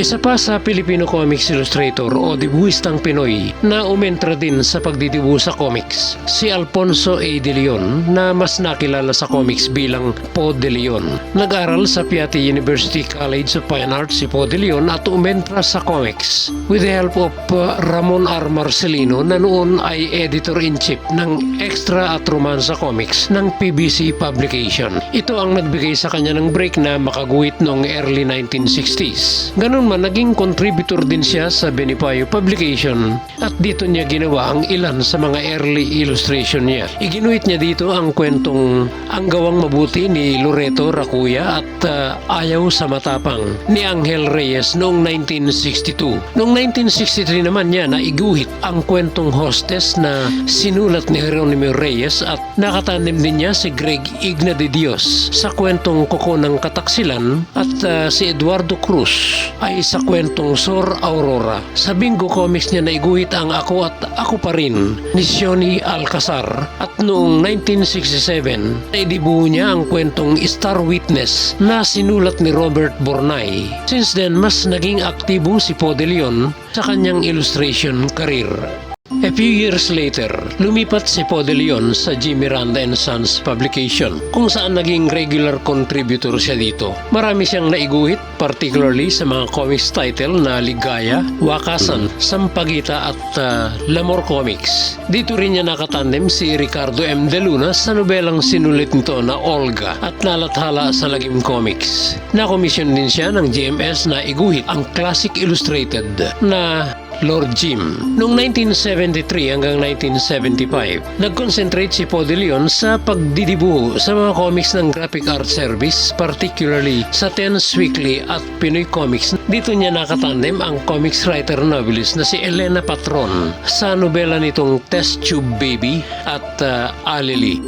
Isa pa sa Filipino Comics Illustrator o dibuhistang Pinoy na umentra din sa pagdidibu sa comics, si Alfonso A. De Leon na mas nakilala sa comics bilang Po De Leon. Nag-aral sa Piatti University College of Fine Arts si Po De Leon at umentra sa comics with the help of uh, Ramon R. Marcelino na noon ay editor-in-chief ng Extra at Romansa Comics ng PBC Publication. Ito ang nagbigay sa kanya ng break na makaguhit noong early 1960s. Ganun man, naging contributor din siya sa Benipayo Publication at dito niya ginawa ang ilan sa mga early illustration niya. Iginuhit niya dito ang kwentong Ang Gawang Mabuti ni Loreto Racuya at uh, Ayaw sa Matapang ni Angel Reyes noong 1962. Noong 1963 naman niya na iguhit ang kwentong hostess na sinulat ni Jeronimo Reyes at nakatanim din niya si Greg Igna de Dios sa kwentong Koko ng Kataksilan at uh, si Eduardo Cruz ay sa kwentong Sor Aurora. Sa Bingo Comics niya naiguhit ang Ako at Ako pa rin ni Sioni Alcazar at noong 1967 naidibuho niya ang kwentong Star Witness na sinulat ni Robert Bornay. Since then, mas naging aktibo si Po de Leon sa kanyang illustration career. A few years later, lumipat si Po de Leon sa G. Miranda and Sons publication kung saan naging regular contributor siya dito. Marami siyang naiguhit, particularly sa mga comics title na Ligaya, Wakasan, Sampagita at uh, Lamor Comics. Dito rin niya nakatandem si Ricardo M. De Luna sa nobelang sinulit nito na Olga at nalathala sa Lagim Comics. Nakomisyon din siya ng GMS na iguhit ang Classic Illustrated na Lord Jim. Noong 1973 hanggang 1975, nag-concentrate si Po de Leon sa pagdidibuho sa mga comics ng Graphic Art Service, particularly sa Tense Weekly at Pinoy Comics. Dito niya nakatandem ang comics writer novelist na si Elena Patron sa nobela nitong Test Tube Baby at uh, Alili.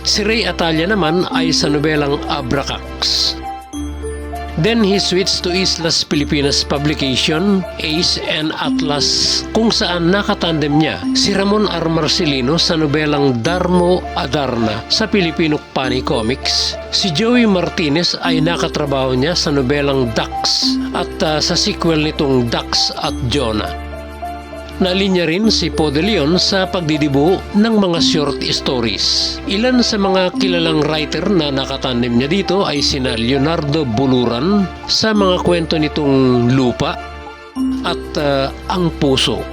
Si Ray Atalia naman ay sa nobelang Abracax. Then he switched to Islas Pilipinas Publication, Ace and Atlas, kung saan nakatandem niya si Ramon R. Marcelino sa nobelang Darmo Adarna sa Filipino Pani Comics. Si Joey Martinez ay nakatrabaho niya sa nobelang Dax at uh, sa sequel nitong Dax at Jonah. Nalinya rin si Po de Leon sa pagdidibu ng mga short stories. Ilan sa mga kilalang writer na nakatanim niya dito ay sina Leonardo Buluran sa mga kwento nitong Lupa at uh, Ang Puso.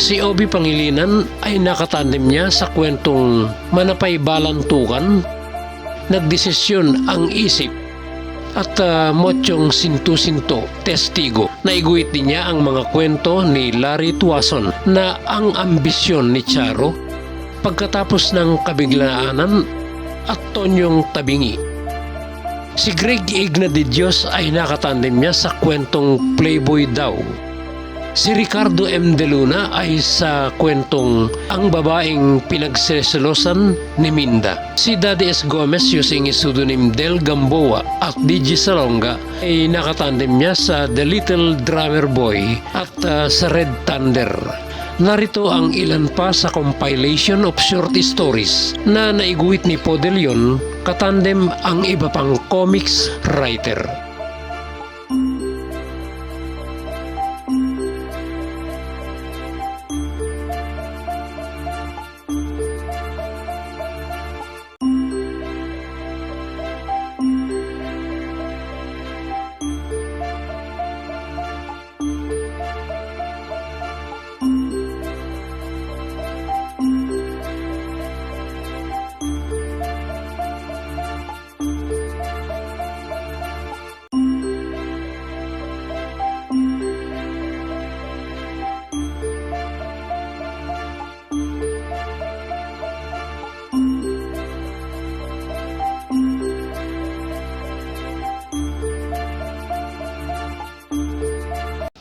Si Obi Pangilinan ay nakatanim niya sa kwentong Manapay Balantukan, Nagdesisyon ang Isip at uh, Mochong Sintu-Sinto, Testigo. Naiguhit din niya ang mga kwento ni Larry Tuason na ang ambisyon ni Charo pagkatapos ng kabiglaanan at Tonyong Tabingi. Si Greg Igna de Dios ay nakatandem niya sa kwentong Playboy daw. Si Ricardo M. De Luna ay sa kwentong Ang Babaeng Pinagseselosan ni Minda. Si Daddy S. Gomez using his pseudonym Del Gamboa at DJ Salonga ay nakatandem niya sa The Little Drummer Boy at uh, sa Red Thunder. Narito ang ilan pa sa compilation of short stories na naiguhit ni Po de Leon katandem ang iba pang comics writer.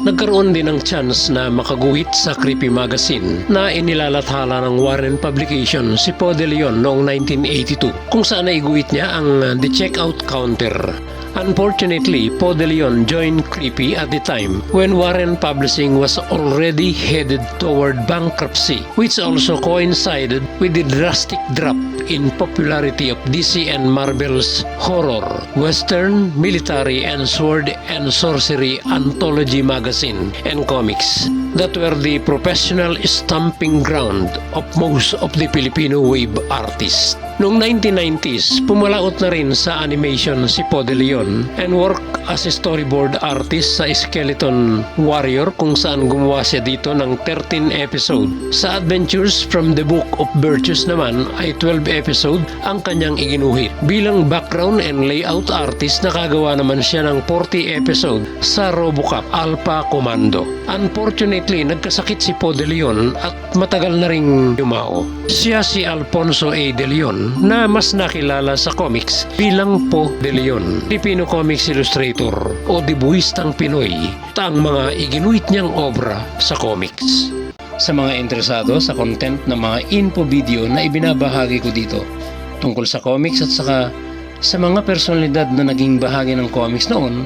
Nagkaroon din ng chance na makaguhit sa Creepy Magazine na inilalathala ng Warren Publication si Po de Leon noong 1982 kung saan naiguhit niya ang uh, The Checkout Counter. Unfortunately, Po De Leon joined Creepy at the time when Warren Publishing was already headed toward bankruptcy, which also coincided with the drastic drop in popularity of DC and Marvel's horror, western, military, and sword and sorcery anthology magazine and comics that were the professional stamping ground of most of the Filipino wave artists. Noong 1990s, pumalaot na rin sa animation si Po De Leon and work as a storyboard artist sa Skeleton Warrior kung saan gumawa siya dito ng 13 episode. Sa Adventures from the Book of Virtues naman ay 12 episode ang kanyang iginuhit. Bilang background and layout artist, nakagawa naman siya ng 40 episode sa Robocop Alpha Commando. Unfortunately, nagkasakit si Po De Leon at matagal na ring yumao. Siya si Alfonso A. De Leon na mas nakilala sa comics bilang Po De Leon, Filipino Comics Illustrator o dibuhistang Pinoy at ang mga iginuit niyang obra sa comics. Sa mga interesado sa content ng mga info video na ibinabahagi ko dito tungkol sa comics at saka sa mga personalidad na naging bahagi ng comics noon,